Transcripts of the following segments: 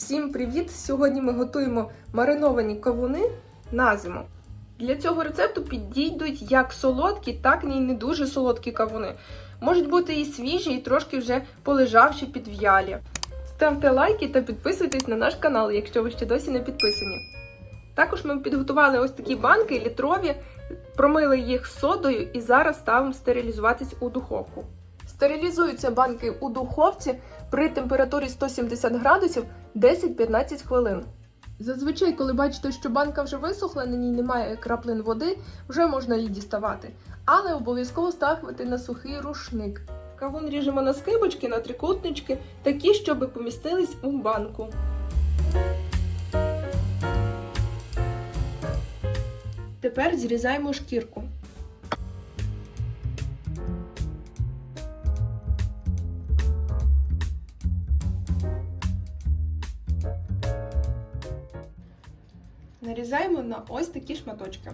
Всім привіт! Сьогодні ми готуємо мариновані кавуни на зиму. Для цього рецепту підійдуть як солодкі, так і не дуже солодкі кавуни. Можуть бути і свіжі, і трошки вже полежавші підв'ялі. Ставте лайки та підписуйтесь на наш канал, якщо ви ще досі не підписані. Також ми підготували ось такі банки літрові, промили їх содою і зараз ставимо стерилізуватись у духовку. Стерилізуються банки у духовці при температурі 170 градусів 10-15 хвилин. Зазвичай, коли бачите, що банка вже висохла, на ній немає краплин води, вже можна її діставати. Але обов'язково ставити на сухий рушник. Кавун ріжемо на скибочки, на трикутнички, такі, щоб помістились у банку. Тепер зрізаємо шкірку. Нарізаємо на ось такі шматочки.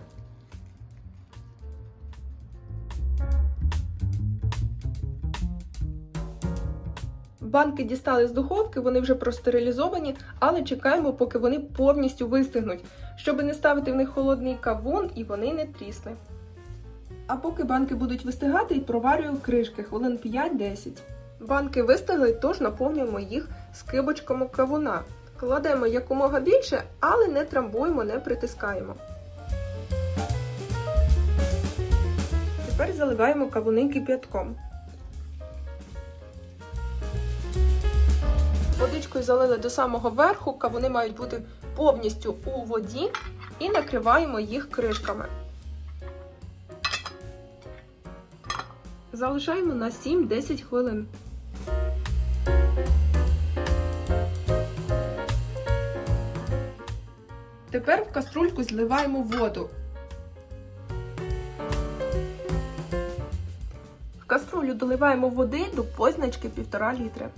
Банки дістали з духовки, вони вже простерилізовані, але чекаємо, поки вони повністю вистигнуть, щоб не ставити в них холодний кавун і вони не трісли. А поки банки будуть вистигати, проварюю кришки хвилин 5-10. Банки вистигли, тож наповнюємо їх скибочками кавуна. Кладемо якомога більше, але не трамбуємо, не притискаємо. Тепер заливаємо кавуни кип'ятком. Водичкою залили до самого верху, кавуни мають бути повністю у воді і накриваємо їх кришками. Залишаємо на 7-10 хвилин. Тепер в каструльку зливаємо воду. В каструлю доливаємо води до позначки 1,5 літри.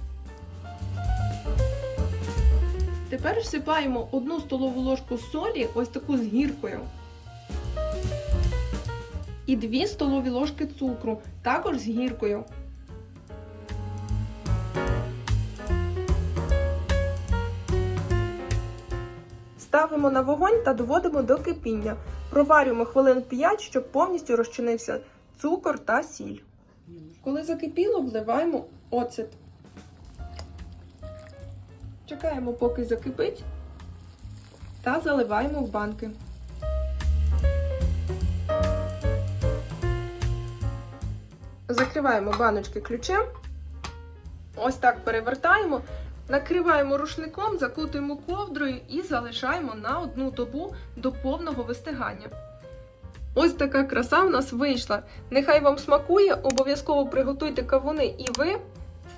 Тепер всипаємо одну столову ложку солі, ось таку з гіркою. І 2 столові ложки цукру, також з гіркою. Ставимо на вогонь та доводимо до кипіння. Проварюємо хвилин 5, щоб повністю розчинився цукор та сіль. Коли закипіло, вливаємо оцет. Чекаємо, поки закипить, та заливаємо в банки. Закриваємо баночки ключем. Ось так перевертаємо. Накриваємо рушником, закутуємо ковдрою і залишаємо на одну добу до повного вистигання. Ось така краса в нас вийшла. Нехай вам смакує, обов'язково приготуйте кавуни і ви.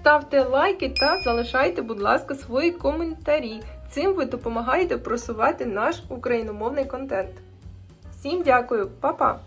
Ставте лайки та залишайте, будь ласка, свої коментарі. Цим ви допомагаєте просувати наш україномовний контент. Всім дякую, Па-па!